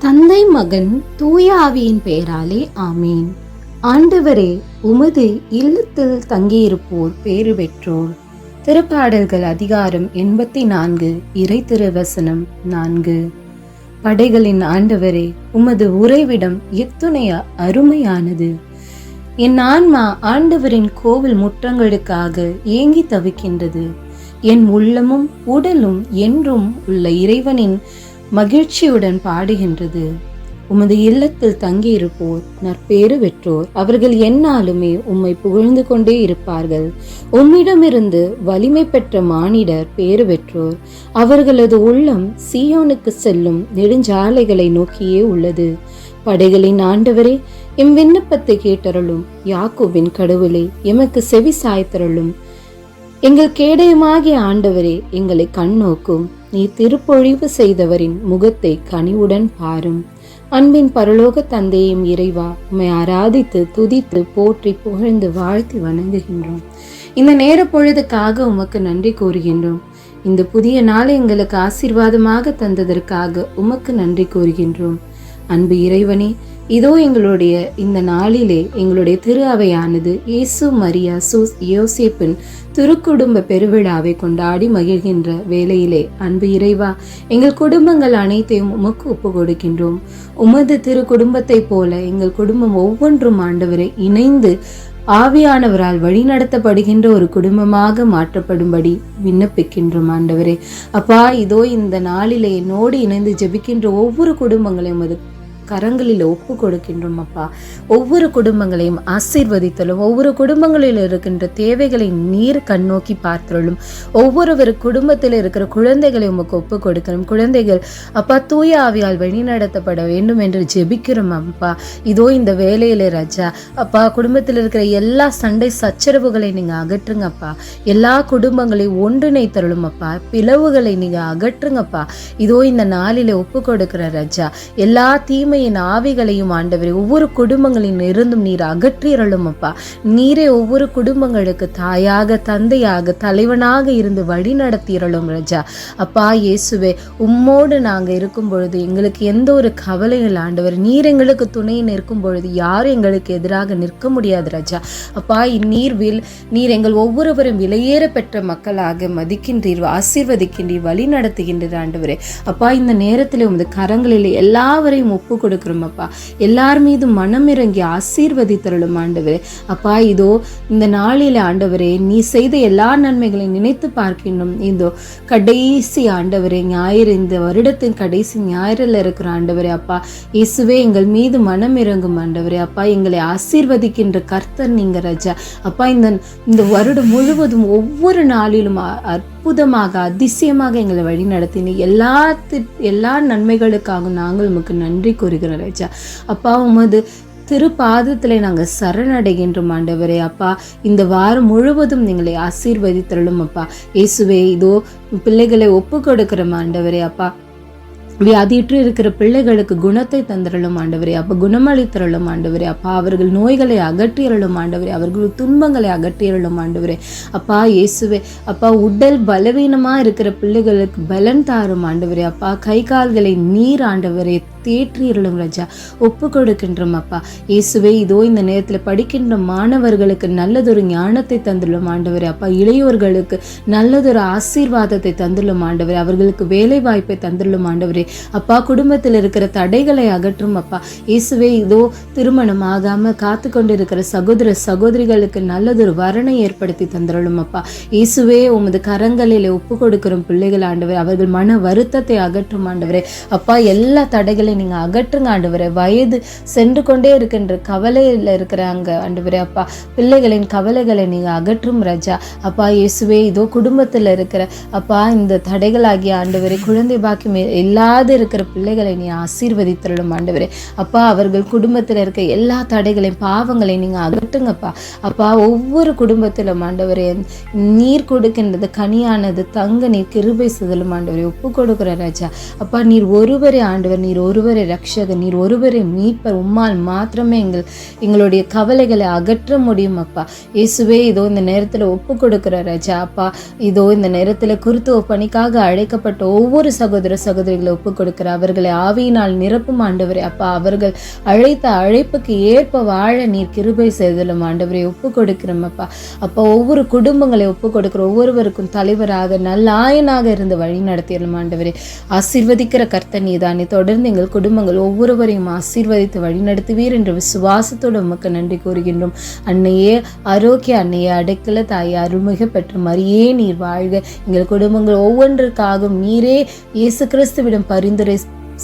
தந்தை மகன் தூய ஆவியின் பெயராலே ஆமீன். ஆண்டவரே உமது இல்லத்தில் தங்கியிருப்போர் பேறு பெற்றோர். திருப்பாடல்கள் அதிகாரம் எண்பத்தி நான்கு இறை திருவசனம் நான்கு. படைகளின் ஆண்டவரே உமது உறைவிடம் எத்துணைய அருமையானது. என் ஆன்மா ஆண்டவரின் கோவில் முற்றங்களுக்காக ஏங்கி தவிக்கின்றது. என் உள்ளமும் உடலும் என்றும் உள்ள இறைவனின் மகிழ்ச்சியுடன் பாடுகின்றது. உமது இல்லத்தில் தங்கியிருப்போர் நற்பேறு பெற்றோர் அவர்கள் எந்நாளுமே உம்மை புகழ்ந்து கொண்டே இருப்பார்கள். உம்மிடமிருந்து வலிமை பெற்ற மானிடர் பேறு பெற்றோர் அவர்களது உள்ளம் சீயோனுக்கு செல்லும் நெடுஞ்சாலைகளை நோக்கியே உள்ளது. படைகளின் ஆண்டவரே எம் விண்ணப்பத்தை கேட்டருளும் யாக்கோவின் கடவுளே எமக்கு செவி சாய்த்தருளும். எங்கள் கேடயமாகிய ஆண்டவரே எங்களை கண்ணோக்கும் நீ திருப்பொழிவு செய்தவரின் முகத்தை கனிவுடன் பாரும். அன்பின் பரலோக தந்தையும் இறைவா உம்மை ஆராதித்து துதித்து போற்றி புகழ்ந்து வாழ்த்தி வணங்குகின்றோம். இந்த நேர பொழுதுக்காக உமக்கு நன்றி கூறுகின்றோம். இந்த புதிய நாளை எங்களுக்கு ஆசீர்வாதமாக தந்ததற்காக உமக்கு நன்றி கூறுகின்றோம். அன்பு இறைவனே இதோ எங்களுடைய இந்த நாளிலே எங்களுடைய திரு அவையானது இயேசு மரியா சூஸ் யோசேப்பின் திருக்குடும்ப பெருவிழாவை கொண்டாடி மகிழ்கின்ற வேளையிலே. அன்பு இறைவா எங்கள் குடும்பங்கள் அனைத்தையும் உமக்கு ஒப்பு கொடுக்கின்றோம் உமது திரு குடும்பத்தைப் போல எங்கள் குடும்பம் ஒவ்வொன்றும் ஆண்டவரை இணைந்து ஆவியானவரால் வழிநடத்தப்படுகின்ற ஒரு குடும்பமாக மாற்றப்படும்படி விண்ணப்பிக்கின்றோம் ஆண்டவரே. அப்பா இதோ இந்த நாளிலே என்னோடு இணைந்து ஜெபிக்கின்ற ஒவ்வொரு குடும்பங்களையும் அது கரங்களில் ஒப்பு கொடுக்கின்றோம் அப்பா ஒவ்வொரு குடும்பங்களையும் ஆசீர்வதித்தலும் ஒவ்வொரு குடும்பங்களில் இருக்கின்ற தேவைகளை நீர் கண்ணோக்கி பார்த்தலும் ஒவ்வொருவர் குடும்பத்தில் இருக்கிற குழந்தைகளை உமக்கு ஒப்பு கொடுக்கணும். குழந்தைகள் அப்பா தூய ஆவியால் வழிநடத்தப்பட வேண்டும் என்று ஜெபிக்கிறோம் அப்பா. இதோ இந்த வேலையில ராஜா அப்பா குடும்பத்தில் இருக்கிற எல்லா சண்டை சச்சரவுகளை நீங்க அகற்றுங்கப்பா எல்லா குடும்பங்களையும் ஒன்றிணைத்தருளும் அப்பா. பிளவுகளை நீங்க அகற்றுங்கப்பா இதோ இந்த நாளில ஒப்பு கொடுக்கிற ராஜா எல்லா தீமை தீமையின் ஆவிகளையும் ஆண்டவரே ஒவ்வொரு குடும்பங்களின் இருந்தும் நீர் அகற்றிரலும் அப்பா. நீரே ஒவ்வொரு குடும்பங்களுக்கு தாயாக தந்தையாக தலைவனாக இருந்து வழி நடத்திரலும் ரஜா. அப்பா இயேசுவே உம்மோடு நாங்கள் இருக்கும் பொழுது எங்களுக்கு எந்த ஒரு கவலைகள் ஆண்டவர். நீர் எங்களுக்கு துணை நிற்கும் பொழுது யாரும் எங்களுக்கு எதிராக நிற்க முடியாது ரஜா. அப்பா இந்நீர் வில் நீர் எங்கள் ஒவ்வொருவரும் விலையேற பெற்ற மக்களாக மதிக்கின்றீர் ஆசீர்வதிக்கின்றீர் வழி நடத்துகின்றீர் ஆண்டவரே. அப்பா இந்த நேரத்தில் உமது கரங்களில் எல்லாவரையும் ஒப்பு கொடுக்குறோம் அப்பா எல்லார் மீதும் மனம் இறங்கி ஆசீர்வதித்தருளும் ஆண்டவரே. அப்பா இதோ இந்த நாளில் ஆண்டவரே நீ செய்த எல்லா நன்மைகளையும் நினைத்து பார்க்கணும் இதோ கடைசி ஆண்டவரே ஞாயிறு இந்த வருடத்தின் கடைசி ஞாயிறில் இருக்கிற ஆண்டவரே அப்பா. இயேசுவே எங்கள் மீது மனம் இறங்கும் ஆண்டவரே அப்பா. எங்களை ஆசீர்வதிக்கின்ற கர்த்தர் நீங்க ரஜா. அப்பா இந்த இந்த வருடம் முழுவதும் ஒவ்வொரு நாளிலும் அற்புதமாக அதிசயமாக எங்களை வழி நடத்தினி எல்லாத்து எல்லா நன்மைகளுக்காக நாங்கள் உமக்கு நன்றி கூறுகிறோம் ராஜா. அப்பா உமது திருப்பாதத்தில் நாங்கள் சரணடைகின்றோம் ஆண்டவரே. அப்பா இந்த வாரம் முழுவதும் நீங்களை ஆசீர்வதித்தரலும் அப்பா. இயேசுவே இதோ பிள்ளைகளை ஒப்பு கொடுக்கிற ஆண்டவரே. அப்பா வியாதிற்று இருக்கிற பிள்ளைகளுக்கு குணத்தை தந்திரலும் ஆண்டவரே. அப்போ குணமளித்தரலும் ஆண்டவரே. அப்பா அவர்கள் நோய்களை அகற்றியறலும் ஆண்டவரே. அவர்கள் துன்பங்களை அகற்றியறலும் ஆண்டவரே. அப்பா இயேசுவே அப்பா உடல் பலவீனமாக இருக்கிற பிள்ளைகளுக்கு பலன் தாரும் ஆண்டவரே. அப்பா கை கால்களை நீர் ஆண்டவரே. தேற்றியறலும் ராஜா ஒப்பு கொடுக்கின்றோம் அப்பா இயேசுவே இதோ இந்த நேரத்தில் படிக்கின்ற மாணவர்களுக்கு நல்லதொரு ஞானத்தை தந்துள்ளோம் ஆண்டவரே. அப்பா இளையோர்களுக்கு நல்லதொரு ஆசீர்வாதத்தை தந்துள்ளோம் ஆண்டவர். அவர்களுக்கு வேலை வாய்ப்பை தந்துள்ளோம் ஆண்டவரே. அப்பா குடும்பத்தில் இருக்கிற தடைகளை அகற்றும் அப்பா இயேசுவே இதோ திருமணம் ஆகாம காத்து கொண்டிருக்கிற சகோதர சகோதரிகளுக்கு நல்லதொரு வரணை ஏற்படுத்தி தந்துடலும் அப்பா இயேசுவே உமது கரங்களில் ஒப்பு கொடுக்கிறோம் பிள்ளைகள் ஆண்டவர். அவர்கள் மன வருத்தத்தை அகற்றும் ஆண்டவரே. அப்பா எல்லா தடைகளையும் நீங்க அகற்றுங்க ஆண்டவரே. வயது சென்று கொண்டே இருக்கின்ற கவலையில் இருக்கிறாங்க ஆண்டவரே. அப்பா பிள்ளைகளின் கவலைகளை நீங்கள் அகற்றும் ரஜா. அப்பா இயேசுவே இதோ குடும்பத்தில் இருக்கிற அப்பா இந்த தடைகளாகிய ஆண்டவரே குழந்தை பாக்கியம் இல்லாத இருக்கிற பிள்ளைகளை நீ ஆசீர்வதித்தரலும் ஆண்டவரே. அப்பா அவர்கள் குடும்பத்தில் இருக்க எல்லா தடைகளையும் பாவங்களையும் நீங்கள் அகற்றுங்கப்பா. அப்பா ஒவ்வொரு குடும்பத்திலும் ஆண்டவரே நீர் கொடுக்கின்றது கனியானது தங்க நீர் கிருபை சுதலும் ஆண்டவரே. ஒப்பு கொடுக்குற ராஜா. அப்பா நீர் ஒருவரே ஆண்டவர் நீர் ஒரு ஒருவரை ரட்சகர் நீர் ஒருவரை மீட்பர். உம்மால் மாத்திரமே எங்கள் எங்களுடைய கவலைகளை அகற்ற முடியும் அப்பா. இயேசுவே இதோ இந்த நேரத்தில் ஒப்பு கொடுக்குற ரஜா அப்பா. இதோ இந்த நேரத்தில் குருத்துவ பணிக்காக அழைக்கப்பட்ட ஒவ்வொரு சகோதர சகோதரிகளை ஒப்பு கொடுக்கிற அவர்களை ஆவியினால் நிரப்பும் ஆண்டவரே அப்பா. அவர்கள் அழைத்த அழைப்புக்கு ஏற்ப வாழ நீர் கிருபை செய்தலும் ஆண்டவரை ஒப்பு கொடுக்கிறோம் அப்பா. அப்பா ஒவ்வொரு குடும்பங்களை ஒப்பு கொடுக்கிற ஒவ்வொருவருக்கும் தலைவராக நல்ல ஆயனாக இருந்து வழி நடத்திடலாம் ஆண்டவரே. ஆசீர்வதிக்கிற கர்த்தனி தானே தொடர்ந்து எங்கள் குடும்பங்கள் ஒவ்வொருவரையும் ஆசீர்வதித்து வழிநடத்துவீர் என்ற விசுவாசத்தோடு உமக்கு நன்றி கூறுகின்றோம். அன்னையே ஆரோக்கிய அன்னையே அடைக்கல தாயே அருள்மிக பெற்ற மரியே நீர் வாழ்க. எங்கள் குடும்பங்கள் ஒவ்வொன்றுக்காகவும் நீரே இயேசு கிறிஸ்துவிடம் பரிந்துரை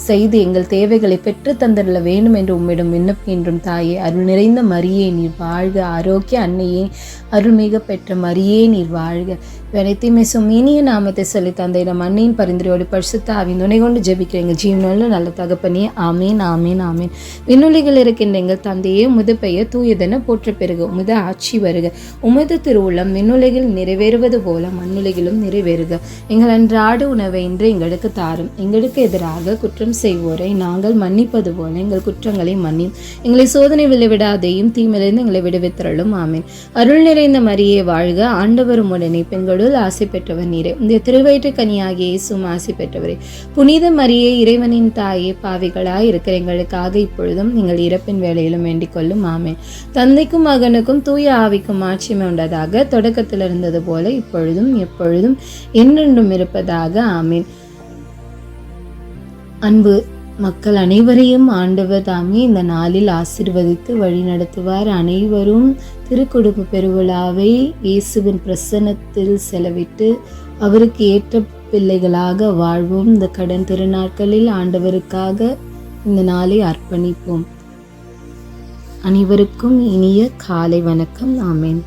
செய்து எங்கள் தேவைகளை பெற்று தந்தரல வேண்டும் என்று உம்மிடம் விண்ணப்பிக்கின்றோம் தாயே. அருள் நிறைந்த மரியே நீர் வாழ்க. ஆரோக்கிய அன்னையே அருள்மிக பெற்ற மரியே நீர் வாழ்க. அனைத்தையுமே சும் இனிய நாமத்தை சொல்லி தந்தை நம் அன்னையின் பரிந்துரையோடு பரிசுத்த ஆவின் துணை கொண்டு ஜெபிக்கிற எங்கள் ஜீவனில் நல்ல தகப்பனே ஆமேன் ஆமேன் ஆமேன். விண்ணுலிகள் இருக்கின்ற எங்கள் தந்தையே உமது பெயர் தூயதென போற்ற பெருக உமது ஆட்சி வருக. உமது திருவுள்ளம் விண்ணுலகில் நிறைவேறுவது போல மண்ணுலகிலும் நிறைவேறுக. எங்கள் அன்றாடு உணவை இன்று எங்களுக்கு தாரும். எங்களுக்கு எதிராக குற்றம் செய்வோரை நாங்கள் மன்னிப்பது போல எங்கள் குற்றங்களை மன்னியும். எங்களை சோதனை விளைவிடாதையும் தீமையிலிருந்து எங்களை விடுவித்தரலும் ஆமேன். அருள் நிறைந்த மரியே வாழ்க. ஆண்டவரும் உடனே பெண்கள் கடவுள் ஆசை பெற்றவர் நீரே இந்த திருவயிற்று கனியாகிய இயேசும் ஆசை பெற்றவரே. புனித மரியே இறைவனின் தாயே பாவிகளாய் இருக்கிற எங்களுக்காக இப்பொழுதும் நீங்கள் இறப்பின் வேலையிலும் வேண்டிக் கொள்ளும். ஆமே தந்தைக்கும் மகனுக்கும் தூய ஆவிக்கும் ஆட்சிமை உண்டதாக தொடக்கத்தில் இருந்தது போல இப்பொழுதும் எப்பொழுதும் என்றென்றும் இருப்பதாக. ஆமீன். அன்பு மக்கள் அனைவரையும் ஆண்டவர் தாமே இந்த நாளில் ஆசிர்வதித்து வழிநடத்துவார். அனைவரும் திருக்குடும்ப பெருவிழாவை இயேசுவின் பிரசன்னத்தில் செலவிட்டு அவருக்கு ஏற்ற பிள்ளைகளாக வாழ்வோம். இந்த கடன் திருநாட்களில் ஆண்டவருக்காக இந்த நாளை அர்ப்பணிப்போம். அனைவருக்கும் இனிய காலை வணக்கம். ஆமேன்.